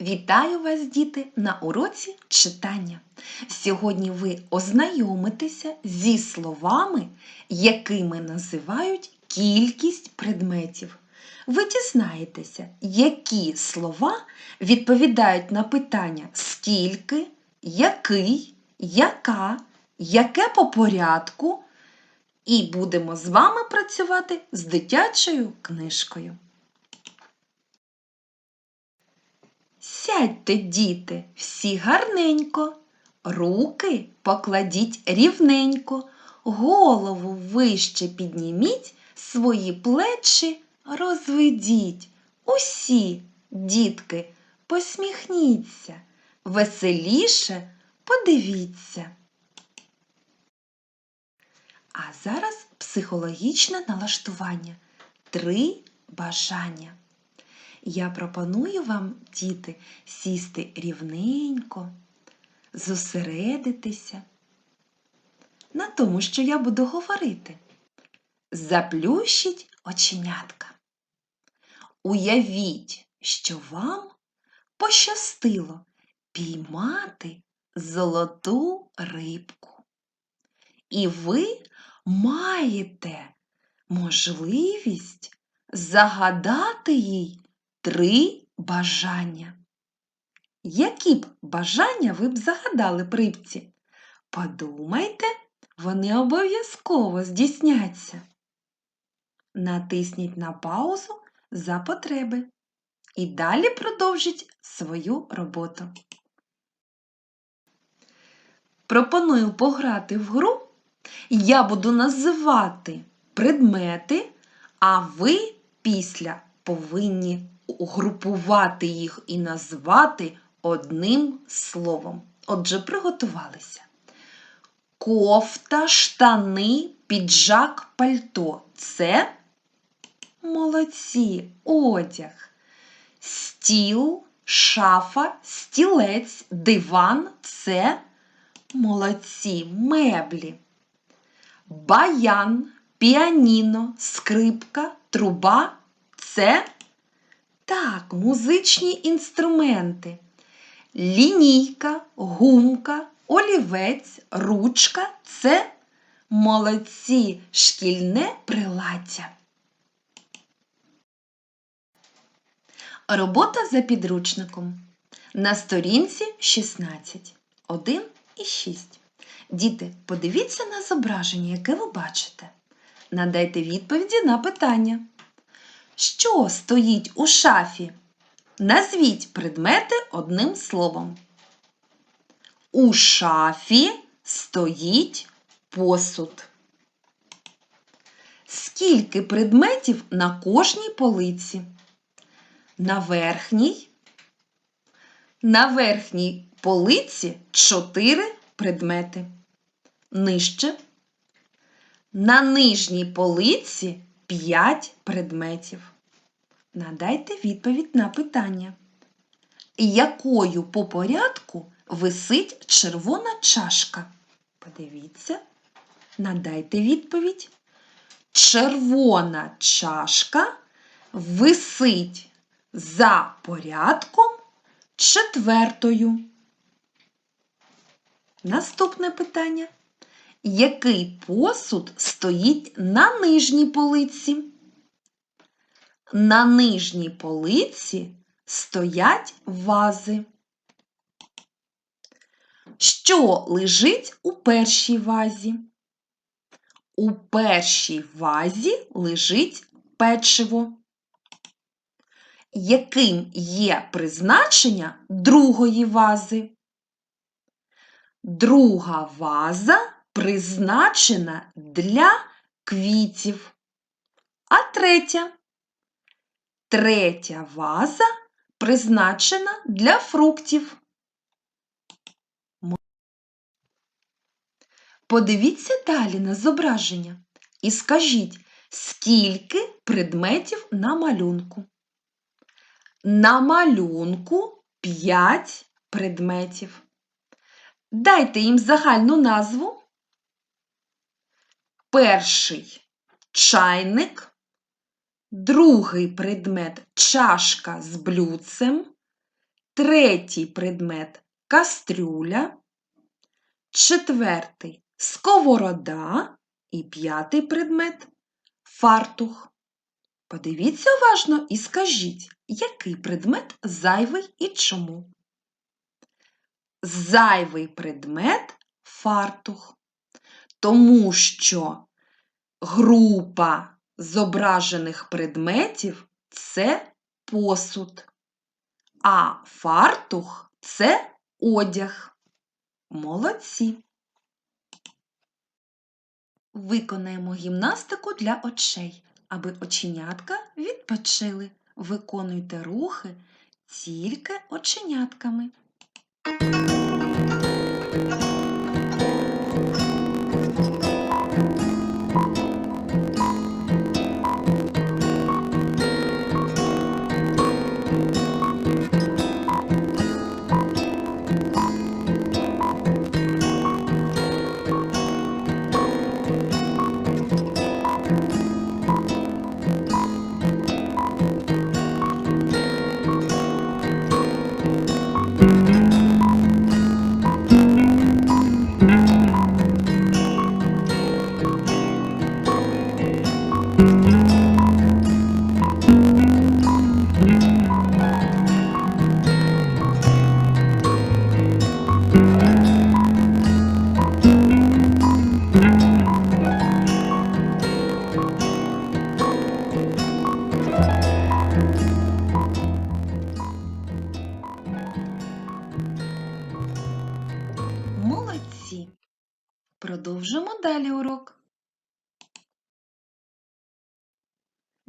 Вітаю вас, діти, на уроці читання. Сьогодні ви ознайомитеся зі словами, якими називають кількість предметів. Ви дізнаєтеся, які слова відповідають на питання скільки, який, яка, яке по порядку, і будемо з вами працювати з дитячою книжкою. Сядьте, діти, всі гарненько, руки покладіть рівненько, голову вище підніміть, свої плечі розведіть. Усі, дітки, посміхніться, веселіше подивіться. А зараз психологічне налаштування. Три бажання. Я пропоную вам, діти, сісти рівненько, зосередитися на тому, що я буду говорити. Заплющіть оченятка. Уявіть, що вам пощастило піймати золоту рибку. І ви маєте можливість загадати їй три бажання. Які б бажання ви б загадали б рибці? Подумайте, вони обов'язково здійсняться. Натисніть на паузу за потреби і далі продовжіть свою роботу. Пропоную пограти в гру. Я буду називати предмети, а ви після повинні угрупувати їх і назвати одним словом. Отже, приготувалися. Кофта, штани, піджак, пальто. Це молодці, одяг. Стіл, шафа, стілець, диван це молодці, меблі. Баян, піаніно, скрипка, труба це так, музичні інструменти. Лінійка, гумка, олівець, ручка це молодці шкільне приладдя. Робота за підручником. На сторінці 16, 1 і 6. Діти, подивіться на зображення, яке ви бачите. Надайте відповіді на питання. Що стоїть у шафі? Назвіть предмети одним словом. У шафі стоїть посуд. Скільки предметів на кожній полиці? На верхній. На верхній полиці 4 предмети. Нижче. На нижній полиці 5 предметів. Надайте відповідь на питання. Якою по порядку висить червона чашка? Подивіться, надайте відповідь. Червона чашка висить за порядком четвертою. Наступне питання. Який посуд стоїть на нижній полиці? На нижній полиці стоять вази. Що лежить у першій вазі? У першій вазі лежить печиво. Яким є призначення другої вази? Друга ваза призначена для квітів. А третя? Третя ваза призначена для фруктів. Подивіться далі на зображення і скажіть, скільки предметів на малюнку. На малюнку 5 предметів. Дайте їм загальну назву. Перший чайник, другий предмет чашка з блюдцем, третій предмет кастрюля, четвертий сковорода. І п'ятий предмет фартух. Подивіться уважно і скажіть, який предмет зайвий і чому. Зайвий предмет фартух, тому що група зображених предметів це посуд, а фартух це одяг. Молодці. Виконаємо гімнастику для очей, аби оченятка відпочили. Виконуйте рухи тільки оченятками.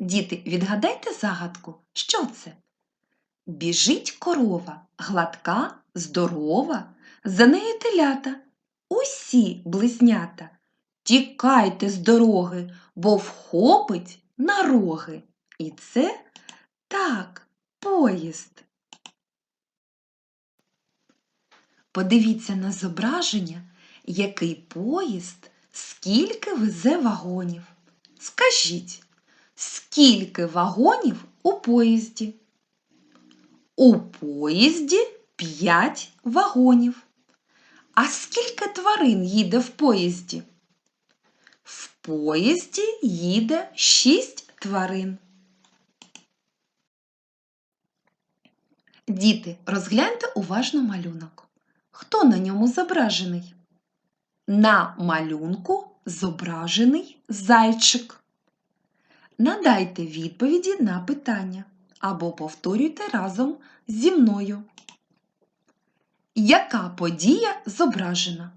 Діти, відгадайте загадку. Що це? Біжить корова, гладка, здорова, за нею телята. Усі близнята. Тікайте з дороги, бо вхопить на роги. І це так, поїзд. Подивіться на зображення, який поїзд, скільки везе вагонів. Скажіть, скільки вагонів у поїзді? У поїзді 5 вагонів. А скільки тварин їде в поїзді? В поїзді їде 6 тварин. Діти, розгляньте уважно малюнок. Хто на ньому зображений? На малюнку зображений зайчик. Надайте відповіді на питання або повторюйте разом зі мною. Яка подія зображена?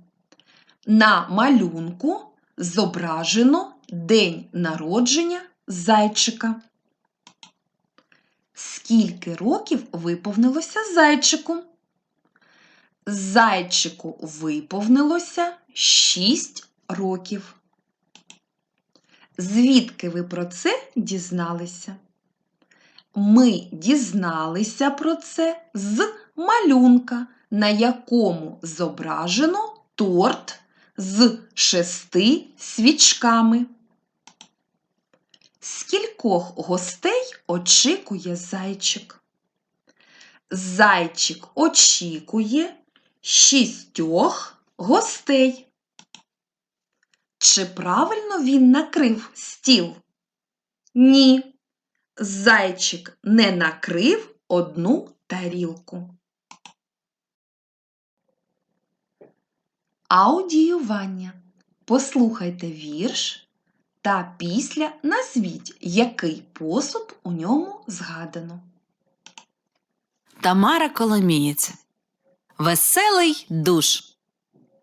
На малюнку зображено день народження зайчика. Скільки років виповнилося зайчику? Зайчику виповнилося 6 років. Звідки ви про це дізналися? Ми дізналися про це з малюнка, на якому зображено торт з шести свічками. Скількох гостей очікує зайчик? Зайчик очікує шістьох гостей. Чи правильно він накрив стіл? Ні. Зайчик не накрив одну тарілку. Аудіювання. Послухайте вірш та після назвіть, який посуд у ньому згадано. Тамара Коломієць. Веселий душ.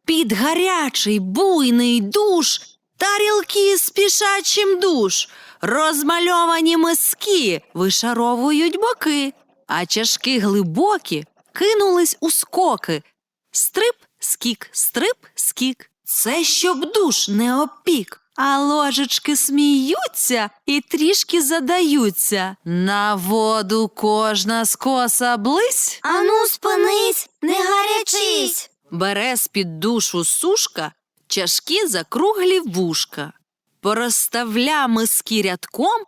Під гарячий буйний душ, тарілки спішать чим душ, розмальовані миски вишаровують боки, а чашки глибокі кинулись у скоки. Стрип, скік, стрип, скік. Це щоб душ не опік. А ложечки сміються і трішки задаються. На воду кожна скоса близь. Ану, спинись, не гарячись. Бере з-під душу сушка чашки закруглі вушка. Порозставля миски рядком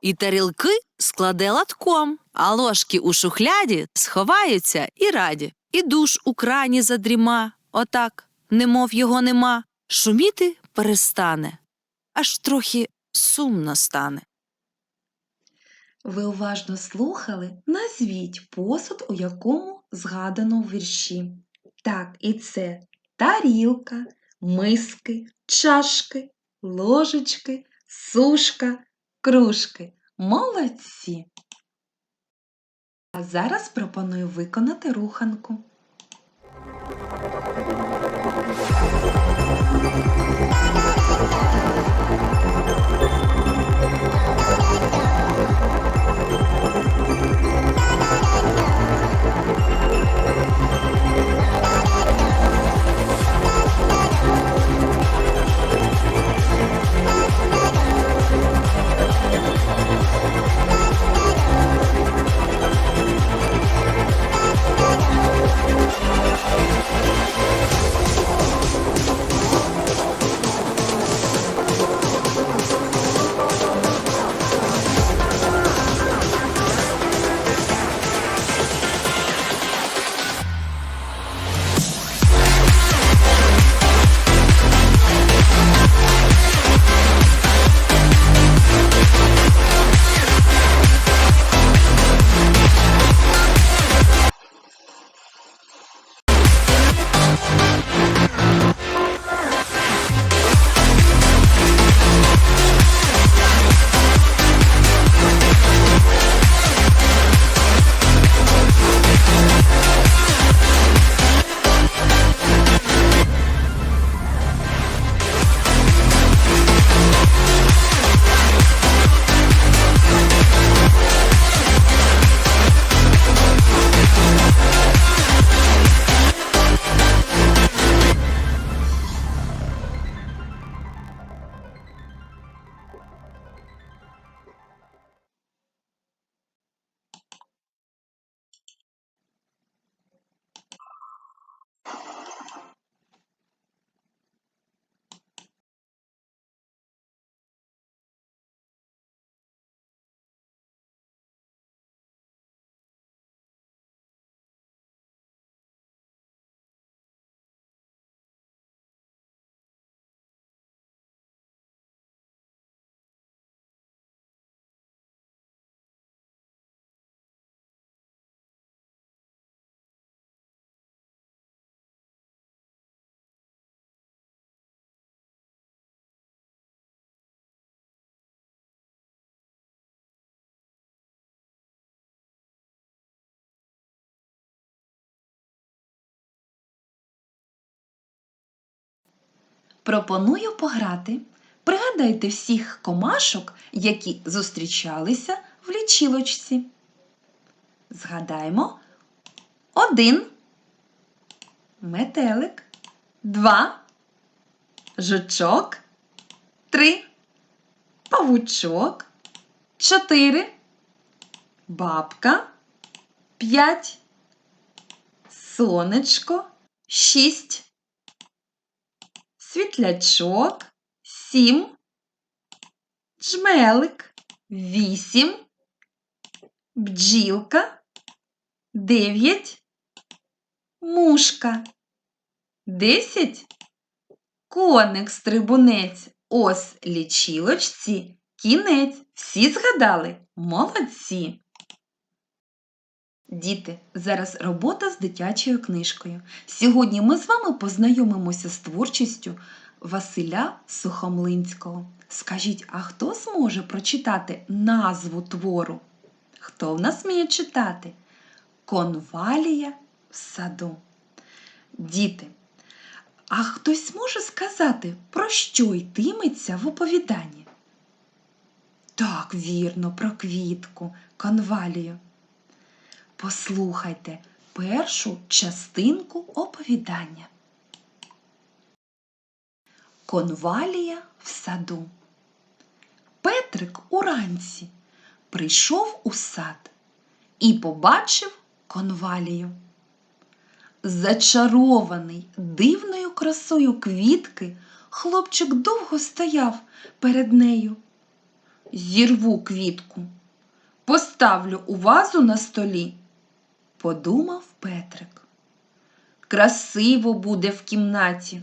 і тарілки складе латком, а ложки у шухляді сховаються і раді. І душ у крані задріма, отак, немов його нема, шуміти перестане, аж трохи сумно стане. Ви уважно слухали, назвіть посуд, у якому згадано в вірші. Так, і це тарілка, миски, чашки, ложечки, сушка, кружки. Молодці! А зараз пропоную виконати руханку. Пропоную пограти. Пригадайте всіх комашок, які зустрічалися в лічилочці. Згадаємо. Один. Метелик, два. Жучок, три. Павучок, чотири. Бабка, п'ять. Сонечко, шість світлячок, сім, джмелик, вісім, бджілка, дев'ять, мушка, десять, коник стрибунець, ось лічилочці, кінець. Всі згадали? Молодці! Діти, зараз робота з дитячою книжкою. Сьогодні ми з вами познайомимося з творчістю Василя Сухомлинського. Скажіть, а хто зможе прочитати назву твору? Хто в нас вміє читати? Конвалія в саду. Діти, а хтось може сказати, про що йтиметься в оповіданні? Так, вірно, про квітку, конвалію. Послухайте першу частинку оповідання. Конвалія в саду. Петрик уранці прийшов у сад і побачив конвалію. Зачарований дивною красою квітки, хлопчик довго стояв перед нею. зірву квітку, поставлю у вазу на столі, подумав Петрик. Красиво буде в кімнаті.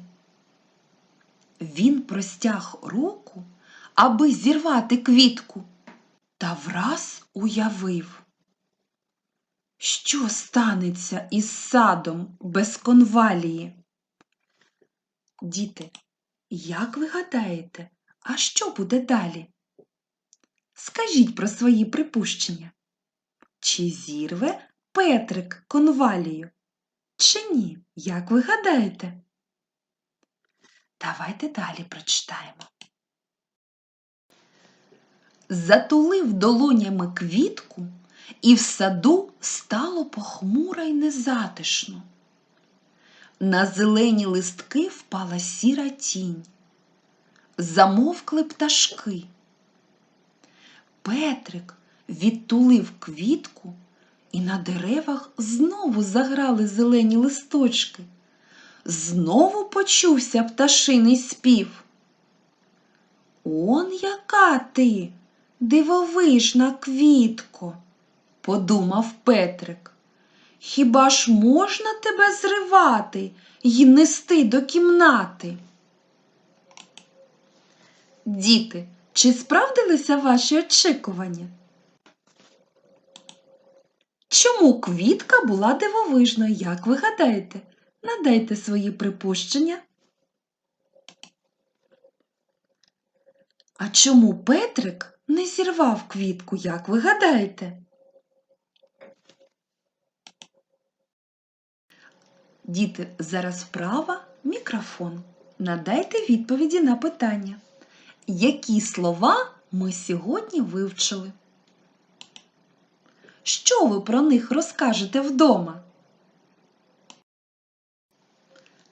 Він простяг руку, аби зірвати квітку, та враз уявив, що станеться із садом без конвалії. Діти, як ви гадаєте, а що буде далі? Скажіть про свої припущення. Чи зірве Петрик конвалію? Чи ні? Як ви гадаєте? Давайте далі прочитаємо. Затулив долонями квітку, і в саду стало похмуро й незатишно. На зелені листки впала сіра тінь. Замовкли пташки. Петрик відтулив квітку, і на деревах знову заграли зелені листочки. Знову почувся пташиний спів. Он яка ти, дивовижна квітко, подумав Петрик. Хіба ж можна тебе зривати й нести до кімнати? Діти, чи справдилися ваші очікування? Чому квітка була дивовижною, як ви гадаєте? Надайте свої припущення. А чому Петрик не зірвав квітку, як ви гадаєте? Діти, зараз вправа мікрофон. Надайте відповіді на питання. Які слова ми сьогодні вивчили? Що ви про них розкажете вдома?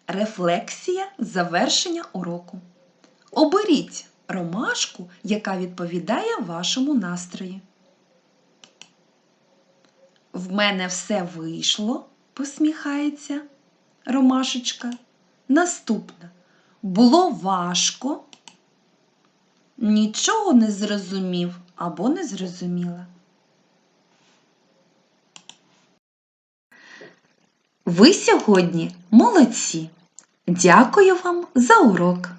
Рефлексія завершення уроку. Оберіть ромашку, яка відповідає вашому настрої. В мене все вийшло, посміхається ромашечка. Наступна. Було важко. Нічого не зрозумів або не зрозуміла. Ви сьогодні молодці. Дякую вам за урок.